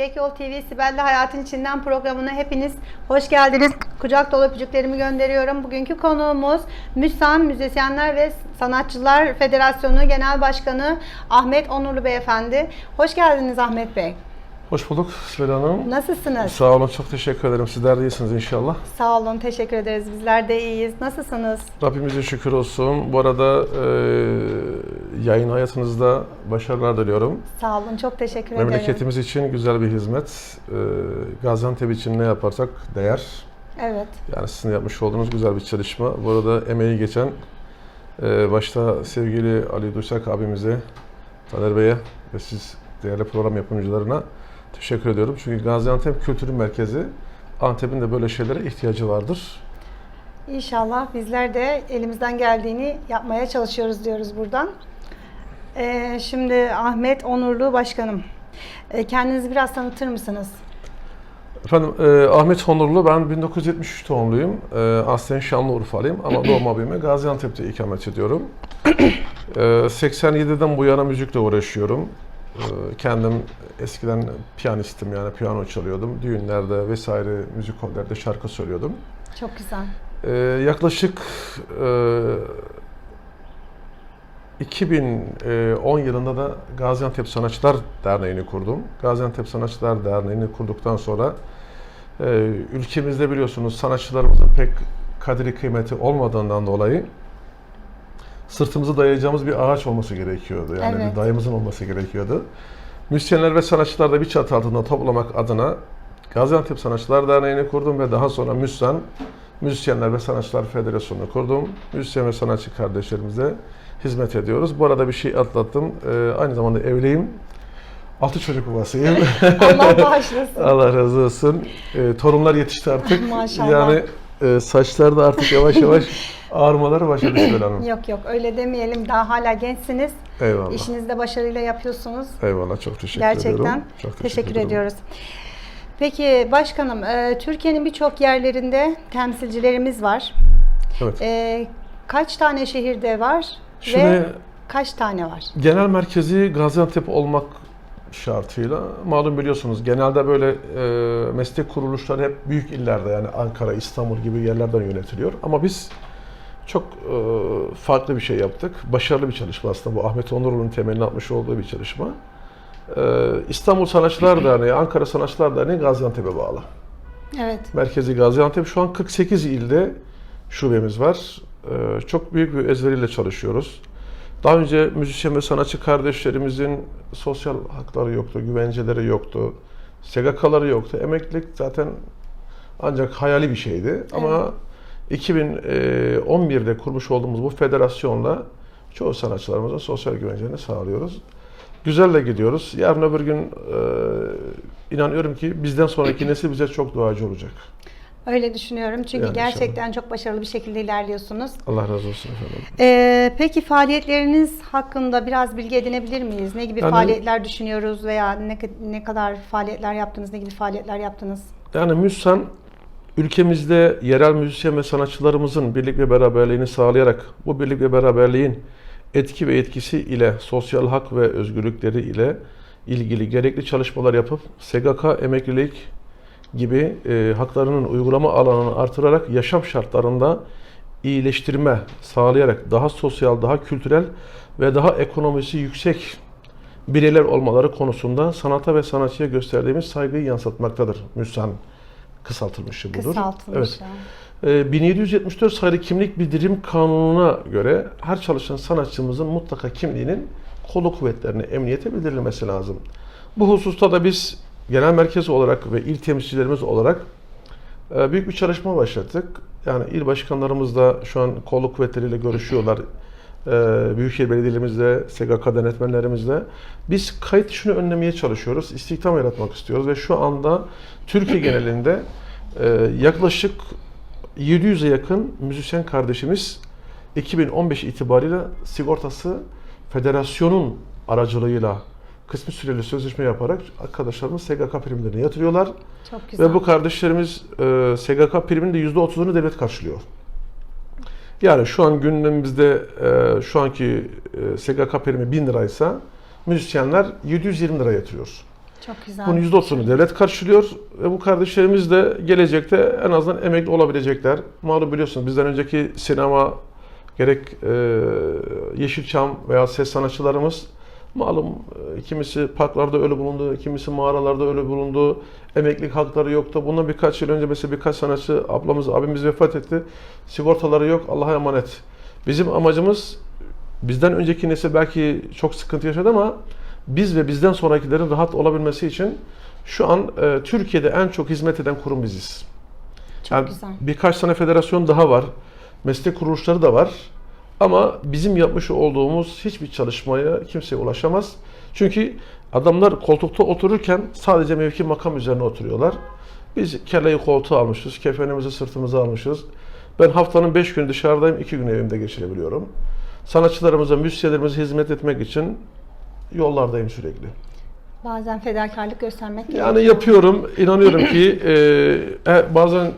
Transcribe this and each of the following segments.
İpek Yol TV Sibel'le Hayatın İçinden programına hepiniz hoş geldiniz. Kucak dolu öpücüklerimi gönderiyorum. Bugünkü konuğumuz MÜSAN Müzisyenler ve Sanatçılar Federasyonu Genel Başkanı Ahmet Onurlu Beyefendi. Hoş geldiniz Ahmet Bey. Hoş bulduk Sibel Hanım. Nasılsınız? Sağ olun, çok teşekkür ederim. Sizler de iyisiniz inşallah. Sağ olun, teşekkür ederiz. Bizler de iyiyiz. Nasılsınız? Rabbimize şükür olsun. Bu arada e, yayın hayatınızda başarılar diliyorum. Sağ olun, çok teşekkür ederim. Memleketimiz için güzel bir hizmet. E, Gaziantep için ne yaparsak değer. Evet, Yani sizin yapmış olduğunuz güzel bir çalışma. Bu arada emeği geçen e, başta sevgili Ali Duysak abimize, Taner Bey'e ve siz değerli program yapımcılarına teşekkür ediyorum. Çünkü Gaziantep Kültürü Merkezi Antep'in de böyle şeylere ihtiyacı vardır. İnşallah bizler de elimizden geldiğini yapmaya çalışıyoruz diyoruz buradan. Ee, şimdi Ahmet Onurlu Başkanım. Ee, kendinizi biraz tanıtır mısınız? Efendim e, Ahmet Onurlu ben 1973 doğumluyum. E, aslen Şanlıurfalıyım ama doğma büyüme Gaziantep'te ikamet ediyorum. E, 87'den bu yana müzikle uğraşıyorum. E, kendim eskiden piyanistim yani piyano çalıyordum. Düğünlerde vesaire müzikollerde şarkı söylüyordum. Çok güzel. E, yaklaşık e, 2010 yılında da Gaziantep Sanatçılar Derneği'ni kurdum. Gaziantep Sanatçılar Derneği'ni kurduktan sonra e, ülkemizde biliyorsunuz sanatçılarımızın pek kadri kıymeti olmadığından dolayı sırtımızı dayayacağımız bir ağaç olması gerekiyordu. Yani Evet. bir dayımızın olması gerekiyordu. Müzisyenler ve sanatçılar da bir çatı altında toplamak adına Gaziantep Sanatçılar Derneği'ni kurdum ve daha sonra MÜSSAN Müzisyenler ve Sanatçılar Federasyonu'nu kurdum. Müzisyen ve sanatçı kardeşlerimize hizmet ediyoruz. Bu arada bir şey atlattım. Ee, aynı zamanda evliyim. Altı çocuk babasıyım. Allah bağışlasın. Allah razı olsun. Ee, torunlar yetişti artık. Maşallah. Yani e, saçlar da artık yavaş yavaş ağarmaları başladı Sibel Hanım. yok yok öyle demeyelim. Daha hala gençsiniz. Eyvallah. İşinizde başarıyla yapıyorsunuz. Eyvallah çok teşekkür Gerçekten. ediyorum. Çok Teşekkür, ederim. ediyoruz. Peki başkanım, e, Türkiye'nin birçok yerlerinde temsilcilerimiz var. Evet. E, kaç tane şehirde var Şimdi ve kaç tane var? genel merkezi Gaziantep olmak şartıyla malum biliyorsunuz genelde böyle e, meslek kuruluşları hep büyük illerde yani Ankara, İstanbul gibi yerlerden yönetiliyor. Ama biz çok e, farklı bir şey yaptık. Başarılı bir çalışma aslında bu Ahmet Onurlu'nun temelini atmış olduğu bir çalışma. E, İstanbul Sanatçılar Derneği, Ankara Sanatçılar Derneği Gaziantep'e bağlı. Evet. Merkezi Gaziantep. Şu an 48 ilde şubemiz var. Ee, çok büyük bir ezberiyle çalışıyoruz. Daha önce müzisyen ve sanatçı kardeşlerimizin sosyal hakları yoktu, güvenceleri yoktu, SGK'ları yoktu. Emeklilik zaten ancak hayali bir şeydi. Ama 2011'de kurmuş olduğumuz bu federasyonla çoğu sanatçılarımızın sosyal güvencelerini sağlıyoruz. Güzelle gidiyoruz. Yarın öbür gün e, inanıyorum ki bizden sonraki nesil bize çok duacı olacak. Öyle düşünüyorum çünkü Yani gerçekten çok başarılı bir şekilde ilerliyorsunuz. Allah razı olsun efendim. Ee, peki faaliyetleriniz hakkında biraz bilgi edinebilir miyiz? Ne gibi Yani- faaliyetler düşünüyoruz veya ne, ne kadar faaliyetler yaptınız, ne gibi faaliyetler yaptınız? Yani MÜSSAN ülkemizde yerel müzisyen ve sanatçılarımızın birlik ve beraberliğini sağlayarak bu birlik ve beraberliğin etki ve etkisi ile sosyal hak ve özgürlükleri ile ilgili gerekli çalışmalar yapıp SGK emeklilik gibi e, haklarının uygulama alanını artırarak yaşam şartlarında iyileştirme sağlayarak daha sosyal, daha kültürel ve daha ekonomisi yüksek bireyler olmaları konusunda sanata ve sanatçıya gösterdiğimiz saygıyı yansıtmaktadır. MÜSAN kısaltılmışı budur. Kısaltılmış. Evet. Ee, 1774 sayılı kimlik bildirim kanununa göre her çalışan sanatçımızın mutlaka kimliğinin kolu kuvvetlerine, emniyete bildirilmesi lazım. Bu hususta da biz genel merkez olarak ve il temsilcilerimiz olarak e, büyük bir çalışma başlattık. Yani il başkanlarımız da şu an kolluk kuvvetleriyle görüşüyorlar. E, Büyükşehir Belediyelerimizle, SGK denetmenlerimizle. Biz kayıt işini önlemeye çalışıyoruz. İstihdam yaratmak istiyoruz ve şu anda Türkiye genelinde e, yaklaşık 700'e yakın müzisyen kardeşimiz 2015 itibariyle sigortası federasyonun aracılığıyla kısmi süreli sözleşme yaparak arkadaşlarımız SGK primlerini yatırıyorlar. Çok güzel. Ve bu kardeşlerimiz e, SGK priminin de %30'unu devlet karşılıyor. Yani şu an gündemimizde e, şu anki e, SGK primi 1000 liraysa müzisyenler 720 lira yatırıyor. Çok güzel. Bunun %30'unu devlet karşılıyor ve bu kardeşlerimiz de gelecekte en azından emekli olabilecekler. Malum biliyorsunuz bizden önceki sinema gerek e, Yeşilçam veya ses sanatçılarımız malum e, kimisi parklarda ölü bulundu, kimisi mağaralarda ölü bulundu. Emeklilik hakları yoktu. Bundan birkaç yıl önce mesela birkaç sanatçı ablamız, abimiz vefat etti. Sigortaları yok. Allah'a emanet. Bizim amacımız bizden önceki nesil belki çok sıkıntı yaşadı ama biz ve bizden sonrakilerin rahat olabilmesi için şu an e, Türkiye'de en çok hizmet eden kurum biziz. Çok Yani güzel. birkaç tane federasyon daha var. Meslek kuruluşları da var. Ama bizim yapmış olduğumuz hiçbir çalışmaya kimseye ulaşamaz. Çünkü adamlar koltukta otururken sadece mevki makam üzerine oturuyorlar. Biz kelleyi koltuğa almışız, kefenimizi sırtımıza almışız. Ben haftanın 5 günü dışarıdayım, 2 gün evimde geçirebiliyorum. Sanatçılarımıza, müzisyenlerimize hizmet etmek için yollardayım sürekli. Bazen fedakarlık göstermek Yani gerekiyor. yapıyorum. inanıyorum ki e, e, bazen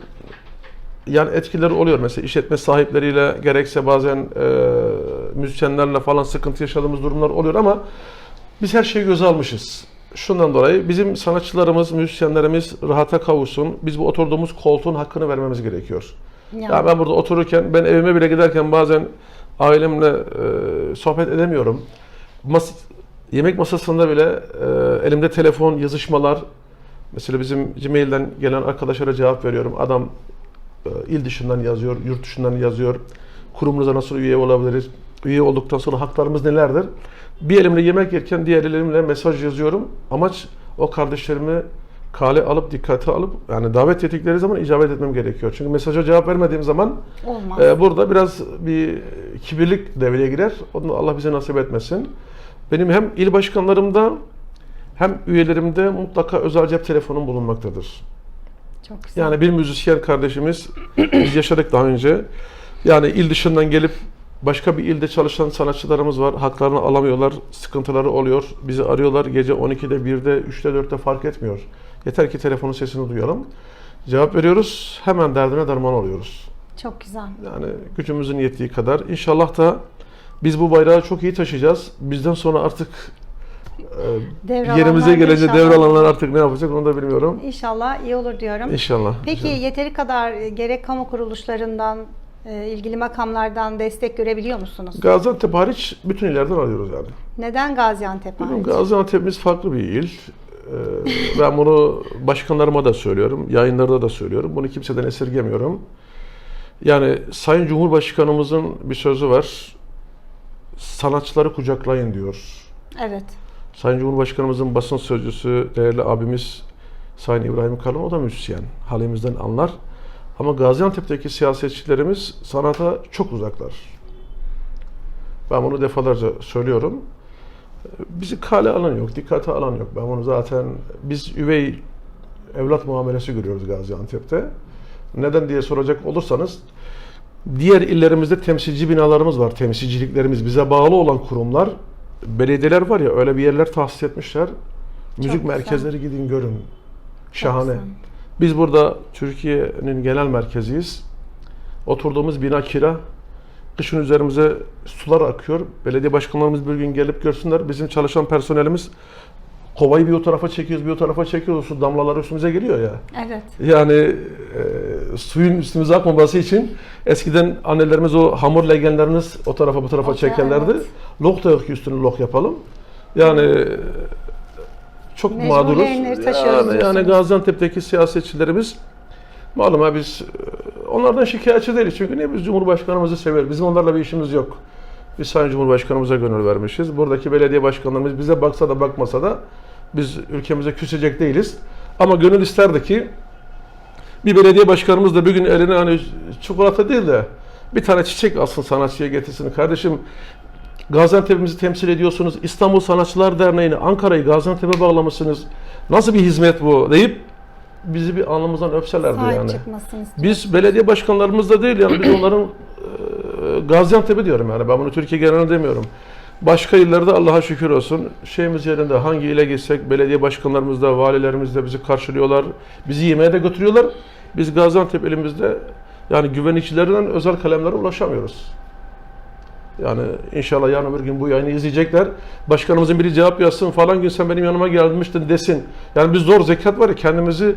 yani etkileri oluyor. Mesela işletme sahipleriyle gerekse bazen e, müzisyenlerle falan sıkıntı yaşadığımız durumlar oluyor ama biz her şeyi göze almışız. Şundan dolayı bizim sanatçılarımız, müzisyenlerimiz rahata kavuşsun. Biz bu oturduğumuz koltuğun hakkını vermemiz gerekiyor. Yani, Ya ben burada otururken, ben evime bile giderken bazen ailemle e, sohbet edemiyorum. Mas yemek masasında bile e, elimde telefon, yazışmalar. Mesela bizim Gmail'den gelen arkadaşlara cevap veriyorum. Adam il dışından yazıyor, yurt dışından yazıyor. Kurumunuza nasıl üye olabiliriz? Üye olduktan sonra haklarımız nelerdir? Bir elimle yemek yerken diğer elimle mesaj yazıyorum. Amaç o kardeşlerimi kale alıp dikkate alıp yani davet ettikleri zaman icabet etmem gerekiyor. Çünkü mesaja cevap vermediğim zaman olmaz. ee, burada biraz bir kibirlik devreye girer. Onu Allah bize nasip etmesin. Benim hem il başkanlarımda hem üyelerimde mutlaka özel cep telefonum bulunmaktadır. Çok güzel. Yani bir müzisyen kardeşimiz, biz yaşadık daha önce. Yani il dışından gelip başka bir ilde çalışan sanatçılarımız var. Haklarını alamıyorlar, sıkıntıları oluyor. Bizi arıyorlar gece 12'de, 1'de, 3'te, 4'te fark etmiyor. Yeter ki telefonun sesini duyalım. Cevap veriyoruz, hemen derdine derman oluyoruz. Çok güzel. Yani gücümüzün yettiği kadar. İnşallah da biz bu bayrağı çok iyi taşıyacağız. Bizden sonra artık Devralanlar yerimize gelince inşallah. devralanlar artık ne yapacak onu da bilmiyorum. İnşallah iyi olur diyorum. İnşallah. Peki inşallah. yeteri kadar e, gerek kamu kuruluşlarından, e, ilgili makamlardan destek görebiliyor musunuz? Gaziantep hariç bütün illerden alıyoruz yani. Neden Gaziantep hariç? Gaziantep'imiz farklı bir il. Ee, ben bunu başkanlarıma da söylüyorum, yayınlarda da söylüyorum. Bunu kimseden esirgemiyorum. Yani Sayın Cumhurbaşkanımızın bir sözü var. Sanatçıları kucaklayın diyor. Evet. Sayın Cumhurbaşkanımızın basın sözcüsü değerli abimiz Sayın İbrahim Kalın o da müzisyen. Halimizden anlar. Ama Gaziantep'teki siyasetçilerimiz sanata çok uzaklar. Ben bunu defalarca söylüyorum. Bizi kale alan yok, dikkate alan yok. Ben bunu zaten biz üvey evlat muamelesi görüyoruz Gaziantep'te. Neden diye soracak olursanız diğer illerimizde temsilci binalarımız var, temsilciliklerimiz, bize bağlı olan kurumlar, belediyeler var ya öyle bir yerler tahsis etmişler. Müzik güzel. merkezleri gidin görün. Şahane. güzel. Biz burada Türkiye'nin genel merkeziyiz. Oturduğumuz bina kira. Kışın üzerimize sular akıyor. Belediye başkanlarımız bir gün gelip görsünler. Bizim çalışan personelimiz kovayı bir o tarafa çekiyoruz, bir o tarafa çekiyoruz. Su damlaları üstümüze geliyor ya. Evet. Yani e, suyun üstümüze akmaması için eskiden annelerimiz o hamur legenlerini o tarafa bu tarafa Okey, çekerlerdi. evet. Lok da yok ki üstünü lok yapalım. Yani çok Mecbur mağduruz. Yani, yani. Gaziantep'teki siyasetçilerimiz malum ha biz e, onlardan şikayetçi değiliz. Çünkü niye biz Cumhurbaşkanımızı seviyoruz. Bizim onlarla bir işimiz yok. Biz Sayın Cumhurbaşkanımıza gönül vermişiz. Buradaki belediye başkanlarımız bize baksa da bakmasa da biz ülkemize küsecek değiliz. Ama gönül isterdi ki bir belediye başkanımız da bir gün eline hani çikolata değil de bir tane çiçek alsın sanatçıya getirsin. Kardeşim Gaziantep'imizi temsil ediyorsunuz. İstanbul Sanatçılar Derneği'ni, Ankara'yı Gaziantep'e bağlamışsınız. Nasıl bir hizmet bu deyip bizi bir alnımızdan öpselerdi Sahip yani. Biz belediye başkanlarımız da değil yani biz onların e, Gaziantep'i diyorum yani ben bunu Türkiye genelinde demiyorum. Başka illerde Allah'a şükür olsun şeyimiz yerinde hangi ile gitsek belediye başkanlarımız da valilerimiz de bizi karşılıyorlar. Bizi yemeğe de götürüyorlar. Biz Gaziantep elimizde yani güvenlikçilerinden özel kalemlere ulaşamıyoruz. Yani inşallah yarın öbür gün bu yayını izleyecekler. Başkanımızın biri cevap yazsın falan gün sen benim yanıma gelmiştin desin. Yani biz zor zekat var ya kendimizi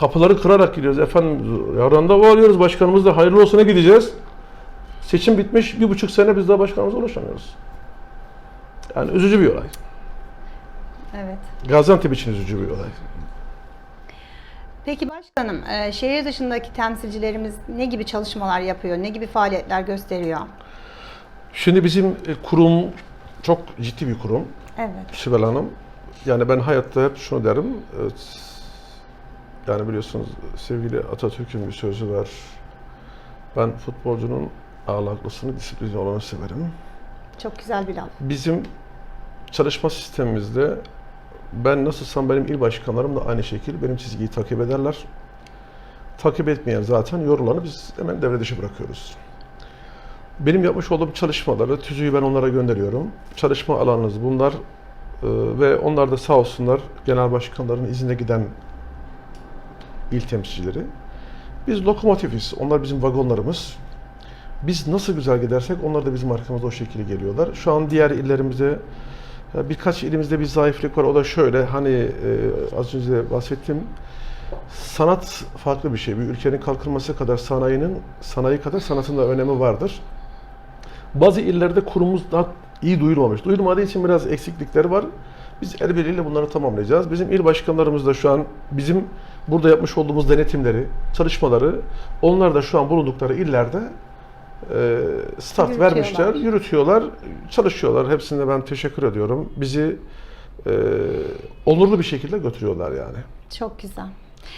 kapıları kırarak gidiyoruz. Efendim yarın varıyoruz başkanımızla hayırlı olsuna gideceğiz. Seçim bitmiş bir buçuk sene biz daha başkanımıza ulaşamıyoruz. Yani üzücü bir olay. Evet. Gaziantep için üzücü bir olay. Peki başkanım, e, şehir dışındaki temsilcilerimiz ne gibi çalışmalar yapıyor, ne gibi faaliyetler gösteriyor? Şimdi bizim e, kurum çok ciddi bir kurum. Evet. Sibel Hanım. Yani ben hayatta hep şunu derim. e, Yani biliyorsunuz sevgili Atatürk'ün bir sözü var. Ben futbolcunun ahlaklısını, disiplinli olanı severim. Çok güzel bir laf. Bizim çalışma sistemimizde ben nasılsam benim il başkanlarım da aynı şekilde benim çizgiyi takip ederler. Takip etmeyen zaten yorulanı biz hemen devre dışı bırakıyoruz. Benim yapmış olduğum çalışmaları, tüzüğü ben onlara gönderiyorum. Çalışma alanınız bunlar Ee, ve onlar da sağ olsunlar genel başkanların izinde giden il temsilcileri. Biz lokomotifiz, onlar bizim vagonlarımız. Biz nasıl güzel gidersek onlar da bizim arkamızda o şekilde geliyorlar. Şu an diğer illerimizde ya birkaç ilimizde bir zayıflık var. O da şöyle hani e, az önce bahsettim. Sanat farklı bir şey. Bir ülkenin kalkınması kadar sanayinin sanayi kadar sanatın da önemi vardır. Bazı illerde kurumumuz daha iyi duyurmamış. Duyurmadığı için biraz eksiklikleri var. Biz el birliğiyle bunları tamamlayacağız. Bizim il başkanlarımız da şu an bizim burada yapmış olduğumuz denetimleri, çalışmaları onlar da şu an bulundukları illerde e, start Yürütüyorlar. vermişler, yürütüyorlar, çalışıyorlar. Hepsine ben teşekkür ediyorum. Bizi e, onurlu bir şekilde götürüyorlar yani. Çok güzel.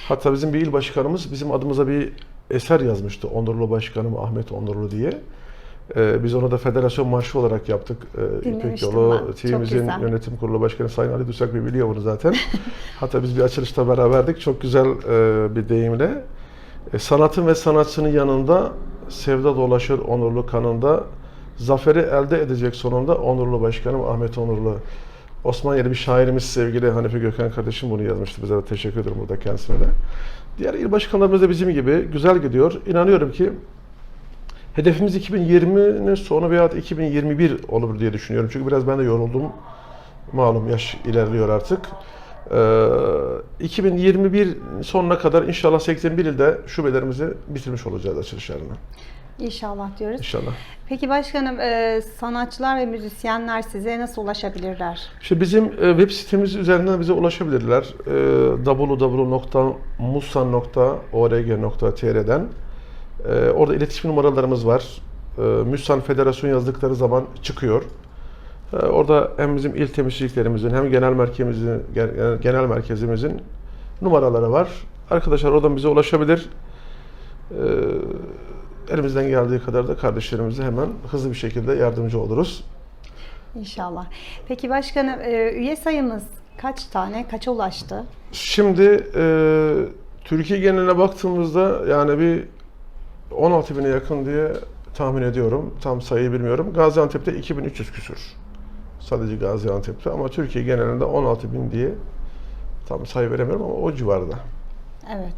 Hatta bizim bir il başkanımız bizim adımıza bir eser yazmıştı. Onurlu Başkanım Ahmet Onurlu diye. Ee, biz onu da federasyon marşı olarak yaptık. Ee, İpek Yolu TV'mizin yönetim kurulu başkanı Sayın Ali Dusak Bey biliyor bunu zaten. Hatta biz bir açılışta beraberdik. Çok güzel e, bir deyimle. E, sanatın ve sanatçının yanında sevda dolaşır onurlu kanında. Zaferi elde edecek sonunda onurlu başkanım Ahmet Onurlu. Osmanlı'lı bir şairimiz sevgili Hanife Gökhan kardeşim bunu yazmıştı. Bize de teşekkür ederim burada kendisine de. Diğer il başkanlarımız da bizim gibi güzel gidiyor. İnanıyorum ki hedefimiz 2020'nin sonu veya 2021 olur diye düşünüyorum. Çünkü biraz ben de yoruldum. Malum yaş ilerliyor artık. Ee, 2021 sonuna kadar inşallah 81 ilde şubelerimizi bitirmiş olacağız açılışlarını. İnşallah diyoruz. İnşallah. Peki başkanım, e, sanatçılar ve müzisyenler size nasıl ulaşabilirler? İşte bizim e, web sitemiz üzerinden bize ulaşabilirler. E, www.musan.org.tr'den Orada iletişim numaralarımız var. Müsan Federasyon yazdıkları zaman çıkıyor. E, Orada hem bizim il temsilciliklerimizin hem genel merkezimizin genel, merkezimizin numaraları var. Arkadaşlar oradan bize ulaşabilir. E, Elimizden geldiği kadar da kardeşlerimize hemen hızlı bir şekilde yardımcı oluruz. İnşallah. Peki başkanım, e, üye sayımız kaç tane, kaça ulaştı? Şimdi e, Türkiye geneline baktığımızda yani bir 16 bine yakın diye tahmin ediyorum. Tam sayıyı bilmiyorum. Gaziantep'te 2300 küsür. Sadece Gaziantep'te ama Türkiye genelinde 16 bin diye tam sayı veremiyorum ama o civarda. Evet.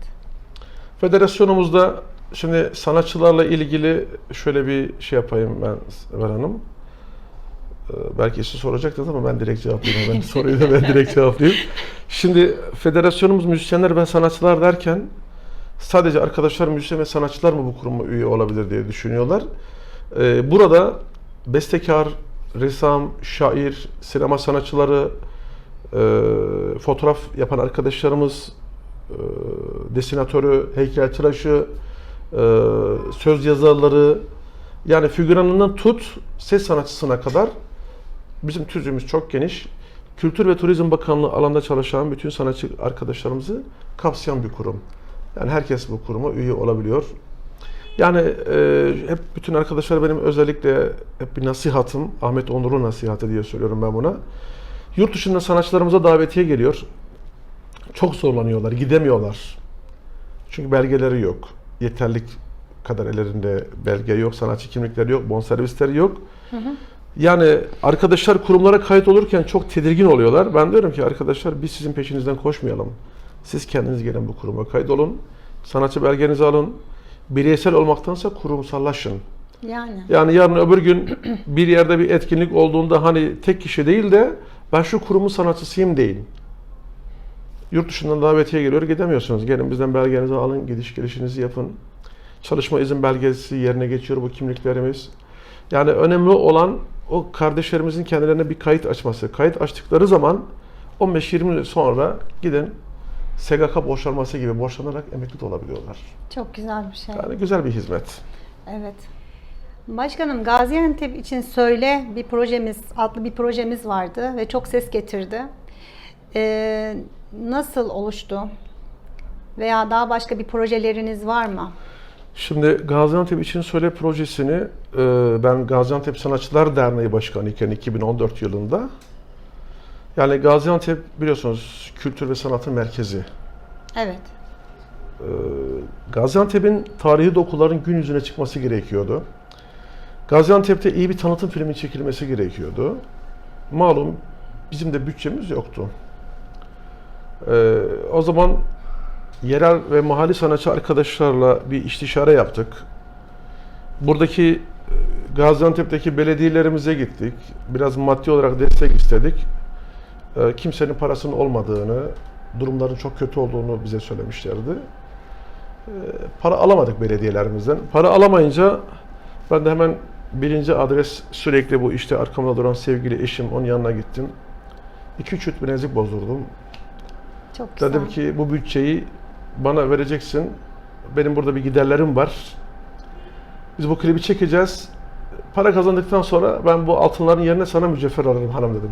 Federasyonumuzda şimdi sanatçılarla ilgili şöyle bir şey yapayım ben Sever Hanım. Ee, Belki siz soracaktınız ama ben direkt cevaplayayım. Ben soruyu da ben direkt cevaplayayım. Şimdi federasyonumuz müzisyenler ve sanatçılar derken sadece arkadaşlar müzisyen ve sanatçılar mı bu kuruma üye olabilir diye düşünüyorlar. Ee, Burada bestekar, ressam, şair, sinema sanatçıları, e, fotoğraf yapan arkadaşlarımız, e, desinatörü, heykeltıraşı, e, söz yazarları, yani figüranından tut ses sanatçısına kadar bizim tüzüğümüz çok geniş. Kültür ve Turizm Bakanlığı alanda çalışan bütün sanatçı arkadaşlarımızı kapsayan bir kurum. Yani herkes bu kuruma üye olabiliyor. Yani e, hep bütün arkadaşlar benim özellikle hep bir nasihatım, Ahmet Onur'un nasihatı diye söylüyorum ben buna. Yurt dışında sanatçılarımıza davetiye geliyor. Çok zorlanıyorlar, gidemiyorlar. Çünkü belgeleri yok. Yeterlik kadar ellerinde belge yok, sanatçı kimlikleri yok, bonservisleri yok. Yani arkadaşlar kurumlara kayıt olurken çok tedirgin oluyorlar. Ben diyorum ki arkadaşlar biz sizin peşinizden koşmayalım. Siz kendiniz gelin bu kuruma kayıt olun. Sanatçı belgenizi alın. Bireysel olmaktansa kurumsallaşın. Yani. Yani yarın öbür gün bir yerde bir etkinlik olduğunda hani tek kişi değil de ben şu kurumun sanatçısıyım değil. Yurt dışından davetiye geliyor gidemiyorsunuz. Gelin bizden belgenizi alın, gidiş gelişinizi yapın. Çalışma izin belgesi yerine geçiyor bu kimliklerimiz. Yani önemli olan o kardeşlerimizin kendilerine bir kayıt açması. Kayıt açtıkları zaman 15-20 yıl sonra gidin SGK borçlanması gibi borçlanarak emekli de olabiliyorlar. Çok güzel bir şey. Yani güzel bir hizmet. Evet. Başkanım Gaziantep için Söyle bir projemiz, adlı bir projemiz vardı ve çok ses getirdi. Ee, nasıl oluştu? Veya daha başka bir projeleriniz var mı? Şimdi Gaziantep için Söyle projesini e, ben Gaziantep Sanatçılar Derneği Başkanı iken 2014 yılında yani Gaziantep biliyorsunuz kültür ve sanatın merkezi. Evet. E, Gaziantep'in tarihi dokuların gün yüzüne çıkması gerekiyordu. Gaziantep'te iyi bir tanıtım filmi çekilmesi gerekiyordu. Malum bizim de bütçemiz yoktu. E, o zaman yerel ve mahalli sanatçı arkadaşlarla bir istişare yaptık. Buradaki e, Gaziantep'teki belediyelerimize gittik. Biraz maddi olarak destek istedik. E, Kimsenin parasının olmadığını, durumların çok kötü olduğunu bize söylemişlerdi. E, Para alamadık belediyelerimizden. Para alamayınca ben de hemen birinci adres sürekli bu işte arkamda duran sevgili eşim onun yanına gittim. 2-3 üç bilezik bozdurdum. Çok güzel. Dedim ki bu bütçeyi bana vereceksin. Benim burada bir giderlerim var. Biz bu klibi çekeceğiz. Para kazandıktan sonra ben bu altınların yerine sana mücevher alırım hanım dedim.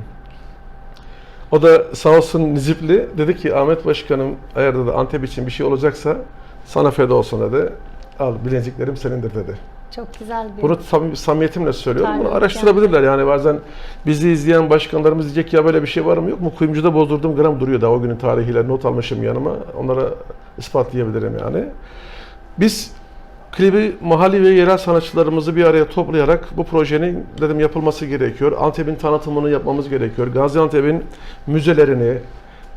O da sağ olsun Nizipli dedi ki Ahmet Başkanım eğer dedi Antep için bir şey olacaksa sana feda olsun dedi. Al bileziklerim senindir dedi. Çok güzel bir Bunu sam- samimiyetimle söylüyorum. Bunu araştırabilirler yani bazen bizi izleyen başkanlarımız diyecek ya böyle bir şey var mı yok mu? Kuyumcuda bozdurduğum gram duruyor daha o günün tarihiyle not almışım yanıma. Onlara ispatlayabilirim yani. Biz klibi mahalli ve yerel sanatçılarımızı bir araya toplayarak bu projenin dedim yapılması gerekiyor. Antep'in tanıtımını yapmamız gerekiyor. Gaziantep'in müzelerini,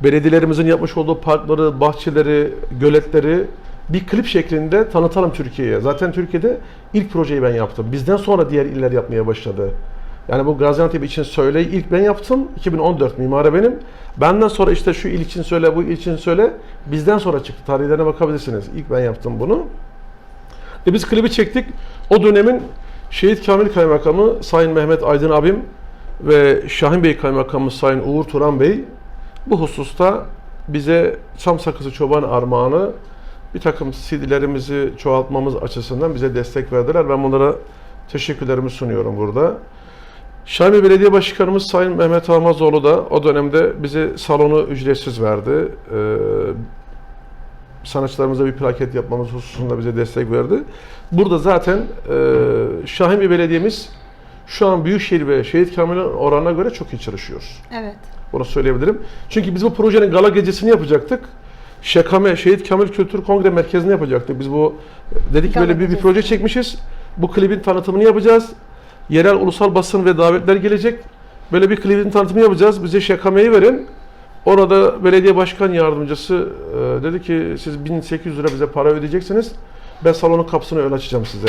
belediyelerimizin yapmış olduğu parkları, bahçeleri, göletleri bir klip şeklinde tanıtalım Türkiye'ye. Zaten Türkiye'de ilk projeyi ben yaptım. Bizden sonra diğer iller yapmaya başladı. Yani bu Gaziantep için söyle ilk ben yaptım. 2014 mimara benim. Benden sonra işte şu il için söyle, bu il için söyle. Bizden sonra çıktı. Tarihlerine bakabilirsiniz. İlk ben yaptım bunu. Ve biz klibi çektik. O dönemin Şehit Kamil Kaymakamı Sayın Mehmet Aydın abim ve Şahin Bey Kaymakamı Sayın Uğur Turan Bey bu hususta bize çam sakızı çoban armağanı bir takım CD'lerimizi çoğaltmamız açısından bize destek verdiler. Ben bunlara teşekkürlerimi sunuyorum burada. Şahin Belediye Başkanımız Sayın Mehmet Almazoğlu da o dönemde bize salonu ücretsiz verdi. Ee, sanatçılarımıza bir plaket yapmamız hususunda bize destek verdi. Burada zaten e, Şahin Bey Belediye'miz şu an Büyükşehir ve Şehit Kamil'in oranına göre çok iyi çalışıyor. Evet. Bunu söyleyebilirim. Çünkü biz bu projenin gala gecesini yapacaktık. Şekame, Şehit Kamil Kültür Kongre Merkezi'ni yapacaktık. Biz bu dedik Gala böyle bir, bir proje çekmişiz. Bu klibin tanıtımını yapacağız. Yerel ulusal basın ve davetler gelecek. Böyle bir klibin tanıtımını yapacağız. Bize Şekame'yi verin. Orada belediye başkan yardımcısı e, dedi ki siz 1800 lira bize para ödeyeceksiniz. Ben salonun kapısını öyle açacağım size.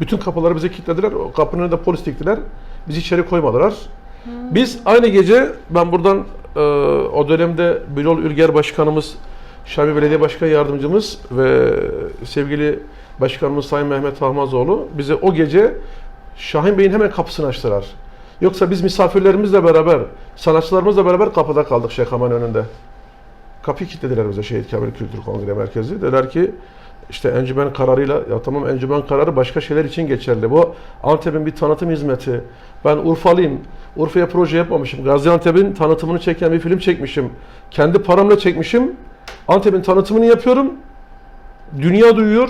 Bütün kapıları bize kilitlediler. O kapının önünde polis diktiler. Bizi içeri koymadılar. Biz aynı gece ben buradan e, o dönemde Bülol Ülger Başkanımız, Şami Belediye Başkan Yardımcımız ve sevgili Başkanımız Sayın Mehmet Ahmazoğlu bize o gece Şahin Bey'in hemen kapısını açtılar. Yoksa biz misafirlerimizle beraber, sanatçılarımızla beraber kapıda kaldık Şekaman önünde. Kapıyı kilitlediler bize Şehit Kamil Kültür Kongre Merkezi. Dediler ki işte encümen kararıyla, ya tamam encümen kararı başka şeyler için geçerli. Bu Antep'in bir tanıtım hizmeti. Ben Urfalıyım. Urfa'ya proje yapmamışım. Gaziantep'in tanıtımını çeken bir film çekmişim. Kendi paramla çekmişim. Antep'in tanıtımını yapıyorum. Dünya duyuyor.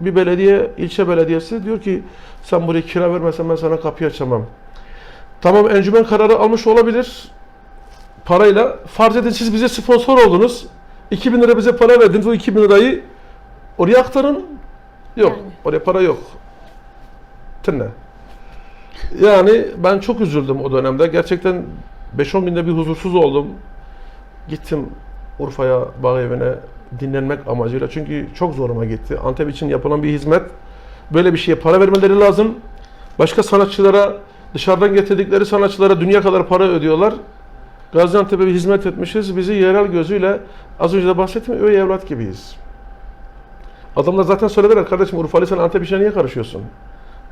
Bir belediye, ilçe belediyesi diyor ki sen buraya kira vermezsen ben sana kapıyı açamam. Tamam encümen kararı almış olabilir. Parayla. Farz edin siz bize sponsor oldunuz. 2000 lira bize para verdiniz. O 2000 lirayı oraya aktarın. Yok. Yani. Oraya para yok. Tırne. Yani ben çok üzüldüm o dönemde. Gerçekten 5-10 günde bir huzursuz oldum. Gittim Urfa'ya, bağ evine dinlenmek amacıyla. Çünkü çok zoruma gitti. Antep için yapılan bir hizmet böyle bir şeye para vermeleri lazım. Başka sanatçılara, dışarıdan getirdikleri sanatçılara dünya kadar para ödüyorlar. Gaziantep'e bir hizmet etmişiz. Bizi yerel gözüyle az önce de bahsettim öyle evlat gibiyiz. Adamlar zaten söylediler kardeşim Urfalı sen Antep işine niye karışıyorsun?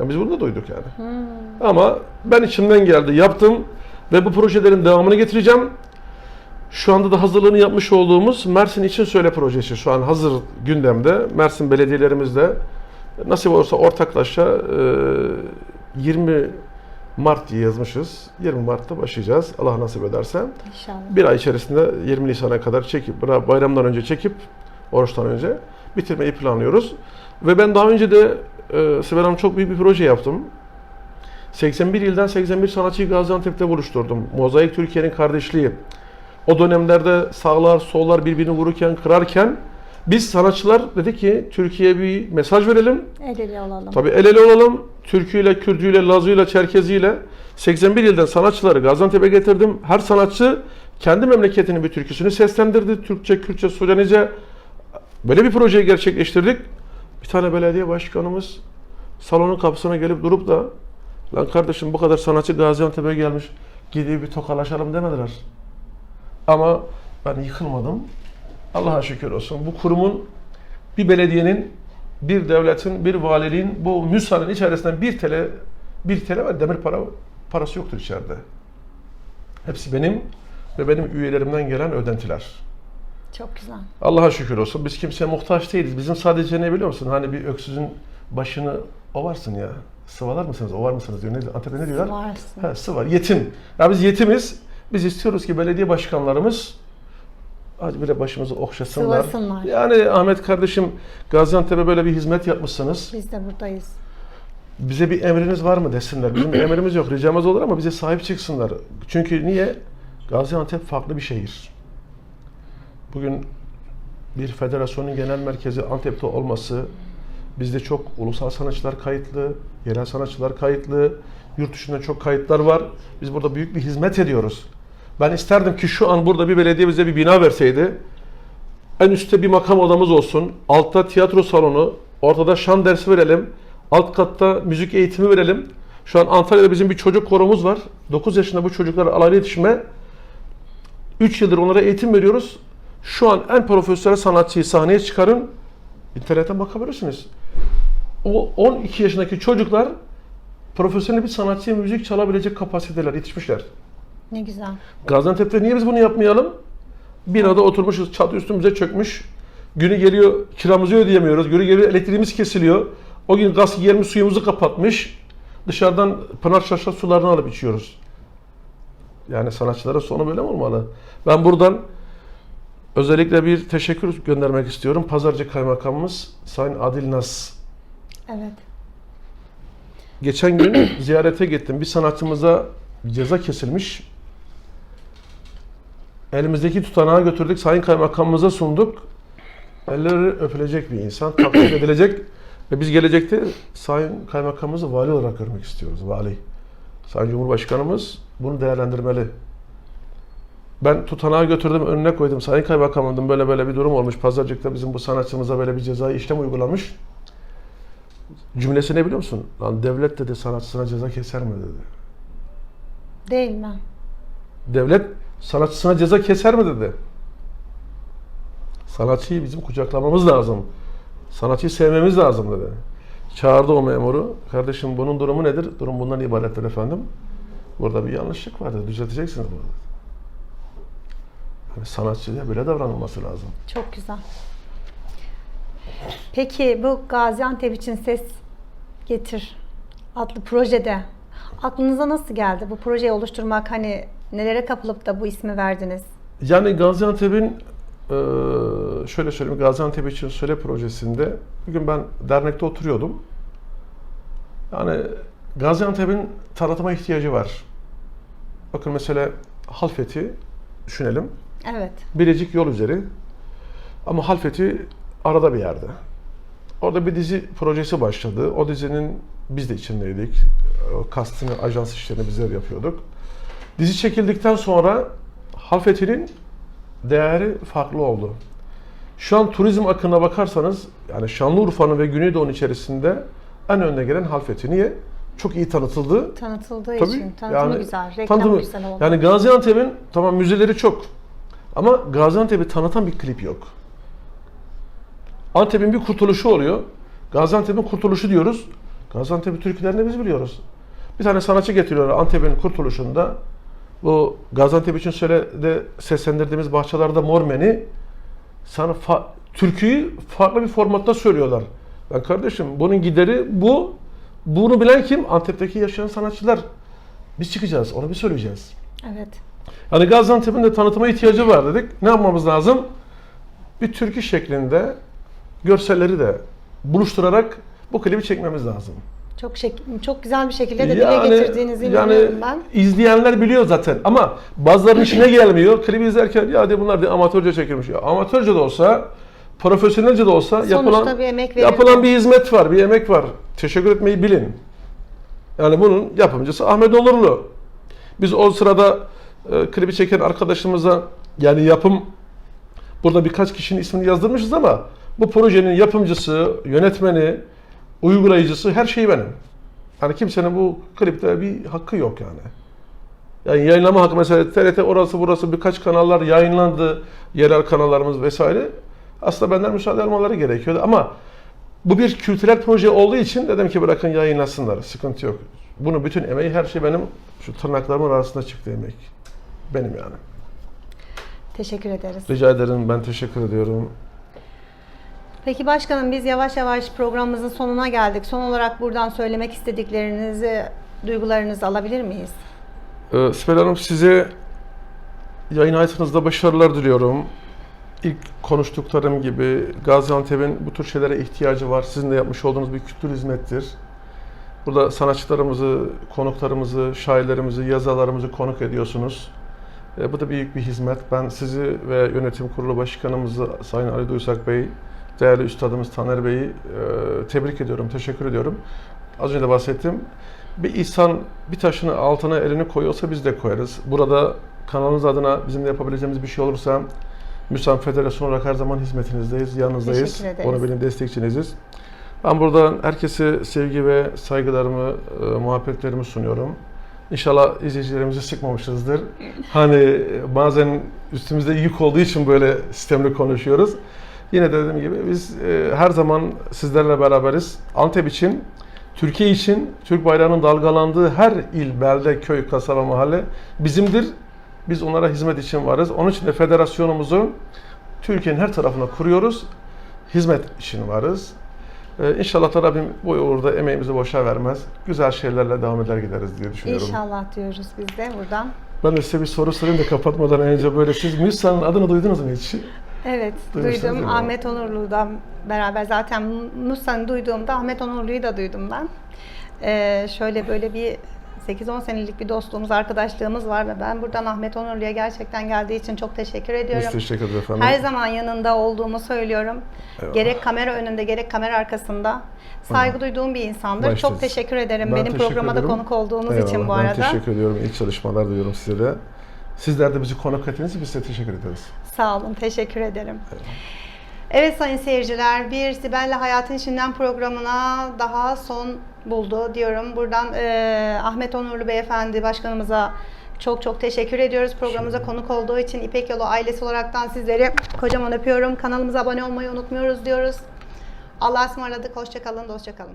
Yani biz bunu da duyduk yani. Ama ben içimden geldi, yaptım ve bu projelerin devamını getireceğim. Şu anda da hazırlığını yapmış olduğumuz Mersin için Söyle projesi şu an hazır gündemde. Mersin belediyelerimizde nasip olursa ortaklaşa e, 20 Mart diye yazmışız. 20 Mart'ta başlayacağız Allah nasip ederse. İnşallah. Bir ay içerisinde 20 Nisan'a kadar çekip, bayramdan önce çekip, oruçtan önce bitirmeyi planlıyoruz. Ve ben daha önce de e, Sibel Hanım çok büyük bir proje yaptım. 81 ilden 81 sanatçıyı Gaziantep'te buluşturdum. Mozaik Türkiye'nin kardeşliği. O dönemlerde sağlar, sollar birbirini vururken, kırarken biz sanatçılar dedik ki Türkiye'ye bir mesaj verelim. El ele olalım. Tabii el ele olalım. Türküyle, Kürdüyle, Lazuyla, Çerkeziyle 81 ilden sanatçıları Gaziantep'e getirdim. Her sanatçı kendi memleketinin bir türküsünü seslendirdi. Türkçe, Kürtçe, Sudanice. Böyle bir projeyi gerçekleştirdik. Bir tane belediye başkanımız salonun kapısına gelip durup da lan kardeşim bu kadar sanatçı Gaziantep'e gelmiş gidip bir tokalaşalım demediler. Ama ben yıkılmadım. Allah'a şükür olsun. Bu kurumun bir belediyenin, bir devletin, bir valiliğin bu müsa'nın içerisinden bir TL, bir TL var demir para parası yoktur içeride. Hepsi benim ve benim üyelerimden gelen ödentiler. Çok güzel. Allah'a şükür olsun. Biz kimseye muhtaç değiliz. Bizim sadece ne biliyor musun? Hani bir öksüzün başını ovarsın ya. Sıvalar mısınız, ovar mısınız diyor. Ne, Antep'te ne diyorlar? Varsın. Ha, sıvar, yetim. Ya biz yetimiz. Biz istiyoruz ki belediye başkanlarımız hadi böyle başımızı okşasınlar. Sıvasınlar. Yani Ahmet kardeşim Gaziantep'e böyle bir hizmet yapmışsınız. Biz de buradayız. Bize bir emriniz var mı desinler. Bizim bir emrimiz yok. Ricamız olur ama bize sahip çıksınlar. Çünkü niye? Gaziantep farklı bir şehir. Bugün bir federasyonun genel merkezi Antep'te olması, bizde çok ulusal sanatçılar kayıtlı, yerel sanatçılar kayıtlı, yurt dışında çok kayıtlar var. Biz burada büyük bir hizmet ediyoruz. Ben isterdim ki şu an burada bir belediye bize bir bina verseydi. En üstte bir makam odamız olsun. Altta tiyatro salonu. Ortada şan dersi verelim. Alt katta müzik eğitimi verelim. Şu an Antalya'da bizim bir çocuk koromuz var. 9 yaşında bu çocuklara alaylı yetişme. 3 yıldır onlara eğitim veriyoruz. Şu an en profesyonel sanatçıyı sahneye çıkarın. İnternetten bakabilirsiniz. O 12 yaşındaki çocuklar profesyonel bir sanatçıya müzik çalabilecek kapasiteler yetişmişler. Ne güzel. Gaziantep'te niye biz bunu yapmayalım? Binada oturmuşuz, çatı üstümüze çökmüş. Günü geliyor kiramızı ödeyemiyoruz. Günü geliyor elektriğimiz kesiliyor. O gün gaz gelmiş suyumuzu kapatmış. Dışarıdan pınar şaşa sularını alıp içiyoruz. Yani sanatçılara sonu böyle mi olmalı? Ben buradan özellikle bir teşekkür göndermek istiyorum. Pazarcı Kaymakamımız Sayın Adil Nas. Evet. Geçen gün ziyarete gittim. Bir sanatçımıza ceza kesilmiş. Elimizdeki tutanağı götürdük. Sayın Kaymakamımıza sunduk. Elleri öpülecek bir insan. Takdir edilecek. Ve biz gelecekte Sayın Kaymakamımızı vali olarak görmek istiyoruz. Vali. Sayın Cumhurbaşkanımız bunu değerlendirmeli. Ben tutanağı götürdüm, önüne koydum. Sayın Kaymakamım böyle böyle bir durum olmuş. Pazarcıkta bizim bu sanatçımıza böyle bir cezai işlem uygulanmış. Cümlesi ne biliyor musun? Lan devlet dedi sanatçısına ceza keser mi dedi. Değil mi? Devlet sanatçısına ceza keser mi dedi. Sanatçıyı bizim kucaklamamız lazım. Sanatçıyı sevmemiz lazım dedi. Çağırdı o memuru. Kardeşim bunun durumu nedir? Durum bundan ibarettir efendim. Burada bir yanlışlık var dedi. Düzelteceksiniz bunu dedi. Yani sanatçıya böyle davranılması lazım. Çok güzel. Peki bu Gaziantep için Ses Getir adlı projede aklınıza nasıl geldi? Bu projeyi oluşturmak hani nelere kapılıp da bu ismi verdiniz? Yani Gaziantep'in eee, şöyle söyleyeyim Gaziantep için söyle projesinde bugün ben dernekte oturuyordum. Yani Gaziantep'in tanıtıma ihtiyacı var. Bakın mesela Halfeti düşünelim. Evet. Bilecik yol üzeri. Ama Halfeti arada bir yerde. Orada bir dizi projesi başladı. O dizinin biz de içindeydik. Kastını, ajans işlerini bizler yapıyorduk. Dizi çekildikten sonra Halfeti'nin değeri farklı oldu. Şu an turizm akına bakarsanız yani Şanlıurfa'nın ve Güneydoğu'nun içerisinde en önde gelen Halfeti. Niye? Çok iyi tanıtıldı. Tanıtıldığı Tabii, için. Tanıtımı güzel. Reklamı tanıtımı- güzel oldu. Yani Gaziantep'in tamam müzeleri çok. Ama Gaziantep'i tanıtan bir klip yok. Antep'in bir kurtuluşu oluyor. Gaziantep'in kurtuluşu diyoruz. Gaziantep'in türkülerini biz biliyoruz. Bir tane sanatçı getiriyorlar Antep'in kurtuluşunda. Bu Gaziantep için şöyle de seslendirdiğimiz bahçelerde Mormen'i sana fa- türküyü farklı bir formatta söylüyorlar. Ben kardeşim bunun gideri bu. Bunu bilen kim? Antep'teki yaşayan sanatçılar. Biz çıkacağız, onu bir söyleyeceğiz. Evet. Hani Gaziantep'in de tanıtıma ihtiyacı var dedik. Ne yapmamız lazım? Bir türkü şeklinde görselleri de buluşturarak bu klibi çekmemiz lazım. Çok şek- çok güzel bir şekilde de dile getirdiğinizi yani inanıyorum ben. izleyenler biliyor zaten ama bazılarının işine gelmiyor. Klibi izlerken ya de bunlar de amatörce çekilmiş. Ya amatörce de olsa, profesyonelce de olsa Sonuçta yapılan bir emek verildi. yapılan bir hizmet var, bir emek var. Teşekkür etmeyi bilin. Yani bunun yapımcısı Ahmet Olurlu. Biz o sırada e, klibi çeken arkadaşımıza yani yapım burada birkaç kişinin ismini yazdırmışız ama bu projenin yapımcısı, yönetmeni, uygulayıcısı her şey benim. Yani kimsenin bu klipte bir hakkı yok yani. Yani yayınlama hakkı mesela TRT orası burası birkaç kanallar yayınlandı. Yerel kanallarımız vesaire. Aslında benden müsaade almaları gerekiyordu ama bu bir kültürel proje olduğu için dedim ki bırakın yayınlasınlar. Sıkıntı yok. Bunu bütün emeği her şey benim şu tırnaklarımın arasında çıktı emek. Benim yani. Teşekkür ederiz. Rica ederim. Ben teşekkür ediyorum. Peki başkanım biz yavaş yavaş programımızın sonuna geldik. Son olarak buradan söylemek istediklerinizi, duygularınızı alabilir miyiz? Ee, Sibel Hanım size yayın hayatınızda başarılar diliyorum. İlk konuştuklarım gibi Gaziantep'in bu tür şeylere ihtiyacı var. Sizin de yapmış olduğunuz bir kültür hizmettir. Burada sanatçılarımızı, konuklarımızı, şairlerimizi, yazarlarımızı konuk ediyorsunuz. E, bu da büyük bir hizmet. Ben sizi ve yönetim kurulu başkanımızı Sayın Ali Duysak Bey, değerli üstadımız Taner Bey'i e, tebrik ediyorum, teşekkür ediyorum. Az önce de bahsettim. Bir insan bir taşın altına elini koyuyorsa biz de koyarız. Burada kanalınız adına bizim de yapabileceğimiz bir şey olursa Müsam Federasyonu olarak her zaman hizmetinizdeyiz, yanınızdayız. Onu benim destekçiniziz. Ben buradan herkese sevgi ve saygılarımı, e, muhabbetlerimi sunuyorum. İnşallah izleyicilerimizi sıkmamışızdır. Hani bazen üstümüzde yük olduğu için böyle sistemli konuşuyoruz. Yine de dediğim gibi biz e, her zaman sizlerle beraberiz. Antep için, Türkiye için Türk bayrağının dalgalandığı her il, belde, köy, kasaba, mahalle bizimdir. Biz onlara hizmet için varız. Onun için de federasyonumuzu Türkiye'nin her tarafına kuruyoruz. Hizmet için varız. Ee, inşallah da Rabbim bu uğurda emeğimizi boşa vermez. Güzel şeylerle devam eder gideriz diye düşünüyorum. İnşallah diyoruz biz de buradan. Ben de size bir soru sorayım da kapatmadan önce böyle siz Müslüman'ın adını duydunuz mu hiç? Evet, Duymuşsunuz duydum. mi? Ahmet Onurlu'dan beraber zaten Musa'nı duyduğumda Ahmet Onurlu'yu da duydum ben. Ee, şöyle böyle bir 8-10 senelik bir dostluğumuz, arkadaşlığımız var ve ben buradan Ahmet Onurlu'ya gerçekten geldiği için çok teşekkür ediyorum. Biz teşekkür ederiz efendim. Her zaman yanında olduğumu söylüyorum. Eyvallah. Gerek kamera önünde gerek kamera arkasında. Saygı duyduğum bir insandır. Başta- Çok teşekkür ederim Ben benim teşekkür programa da ederim. konuk olduğunuz için Eyvallah, bu arada. Ben teşekkür ediyorum. İyi çalışmalar diliyorum size de. Sizler de bizi konuk ettiğiniz için biz size teşekkür ederiz. Sağ olun, teşekkür ederim. Evet sayın seyirciler, bir Sibel'le Hayatın İçinden programına daha son buldu diyorum. Buradan eee, Ahmet Onurlu Beyefendi başkanımıza çok çok teşekkür ediyoruz. Programımıza konuk olduğu için İpek Yolu ailesi olaraktan sizleri kocaman öpüyorum. Kanalımıza abone olmayı unutmuyoruz diyoruz. Allah'a ısmarladık. Hoşçakalın, dostça kalın.